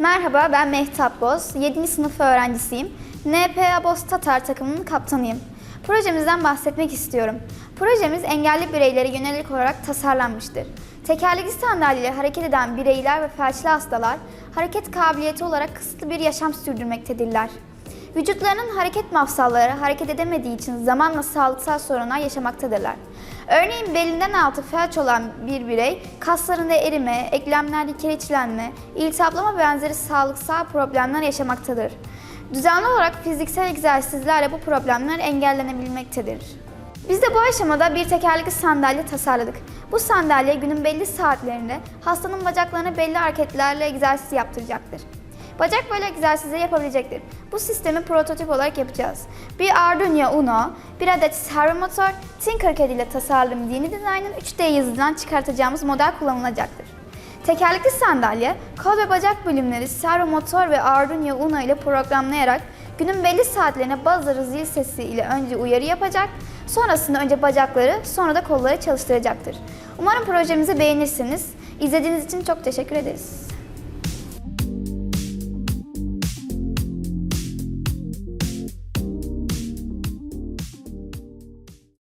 Merhaba ben Mehtap Boz, 7. sınıf öğrencisiyim. NPA Boz Tatar takımının kaptanıyım. Projemizden bahsetmek istiyorum. Projemiz engelli bireylere yönelik olarak tasarlanmıştır. Tekerlekli sandalyeyle hareket eden bireyler ve felçli hastalar hareket kabiliyeti olarak kısıtlı bir yaşam sürdürmektedirler. Vücutlarının hareket mafsalları hareket edemediği için zamanla sağlıksal sorunlar yaşamaktadırlar. Örneğin belinden altı felç olan bir birey kaslarında erime, eklemlerde kireçlenme, iltihaplama benzeri sağlıksal problemler yaşamaktadır. Düzenli olarak fiziksel egzersizlerle bu problemler engellenebilmektedir. Biz de bu aşamada bir tekerlekli sandalye tasarladık. Bu sandalye günün belli saatlerinde hastanın bacaklarına belli hareketlerle egzersiz yaptıracaktır. Bacak böyle egzersizleri yapabilecektir. Bu sistemi prototip olarak yapacağız. Bir Arduino Uno, bir adet servomotor, Tinkercad ile tasarladığım yeni dizaynın 3D yazıdan çıkartacağımız model kullanılacaktır. Tekerlekli sandalye, kol ve bacak bölümleri servomotor ve Arduino Uno ile programlayarak günün belli saatlerine bazıları zil sesi ile önce uyarı yapacak, sonrasında önce bacakları sonra da kolları çalıştıracaktır. Umarım projemizi beğenirsiniz. İzlediğiniz için çok teşekkür ederiz.